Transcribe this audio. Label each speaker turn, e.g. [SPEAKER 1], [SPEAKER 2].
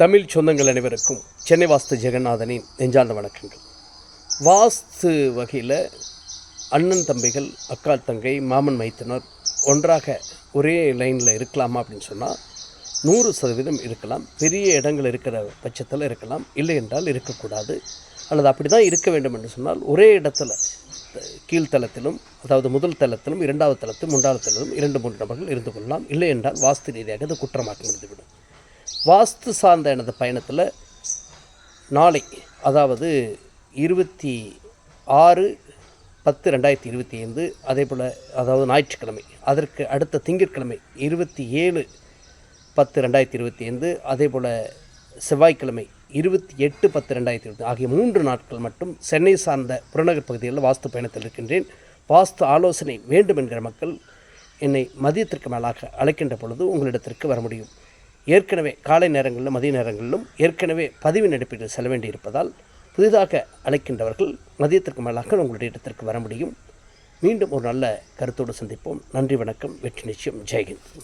[SPEAKER 1] தமிழ் சொந்தங்கள் அனைவருக்கும் சென்னை வாஸ்து ஜெகநாதனின் நெஞ்சார்ந்த வணக்கங்கள். வாஸ்து வகையில் அண்ணன் தம்பிகள் அக்கா தங்கை மாமன் மைத்தனர் ஒன்றாக ஒரே லைனில் இருக்கலாமா அப்படின்னு சொன்னால் நூறு சதவீதம் இருக்கலாம். பெரிய இடங்கள் இருக்கிற பட்சத்தில் இருக்கலாம். இல்லை என்றால் இருக்கக்கூடாது. அல்லது அப்படி தான் இருக்க வேண்டும் என்று சொன்னால் ஒரே இடத்துல கீழ்த்தளத்திலும் அதாவது முதல் தளத்திலும் இரண்டாவது தளத்திலும் மூன்றாவது தளத்திலும் இரண்டு மூன்று நபர்கள் இருந்து கொள்ளலாம். இல்லை என்றால் வாஸ்து ரீதியாக அது குற்றமாக முடிந்துவிடும். வாஸ்து சார்ந்த எனது பயணத்தில் நாளை அதாவது இருபத்தி ஆறு பத்து ரெண்டாயிரத்தி இருபத்தி ஐந்து அதே போல் அதாவது ஞாயிற்றுக்கிழமை அதற்கு அடுத்த திங்கட்கிழமை இருபத்தி ஏழு பத்து ரெண்டாயிரத்தி இருபத்தி ஐந்து அதே போல் செவ்வாய்க்கிழமை இருபத்தி எட்டு பத்து ரெண்டாயிரத்தி இருபத்தி ஆகிய மூன்று நாட்கள் மட்டும் சென்னை சார்ந்த புறநகர் பகுதிகளில் வாஸ்து பயணத்தில் இருக்கின்றேன். வாஸ்து ஆலோசனை வேண்டும் என்கிற மக்கள் என்னை மதியத்திற்கு மேலாக அழைக்கின்ற பொழுது உங்களிடத்திற்கு வர முடியும். ஏற்கனவே காலை நேரங்களிலும் மதிய நேரங்களிலும் ஏற்கனவே பதிவு நடைபெற்று செல்ல வேண்டியிருப்பதால் புதிதாக அழைக்கின்றவர்கள் மதியத்திற்கு மேலாக உங்களுடைய இடத்திற்கு வர முடியும். மீண்டும் ஒரு நல்ல கருத்தோடு சந்திப்போம். நன்றி வணக்கம். வெற்றி நிச்சயம். ஜெயஹிந்த்.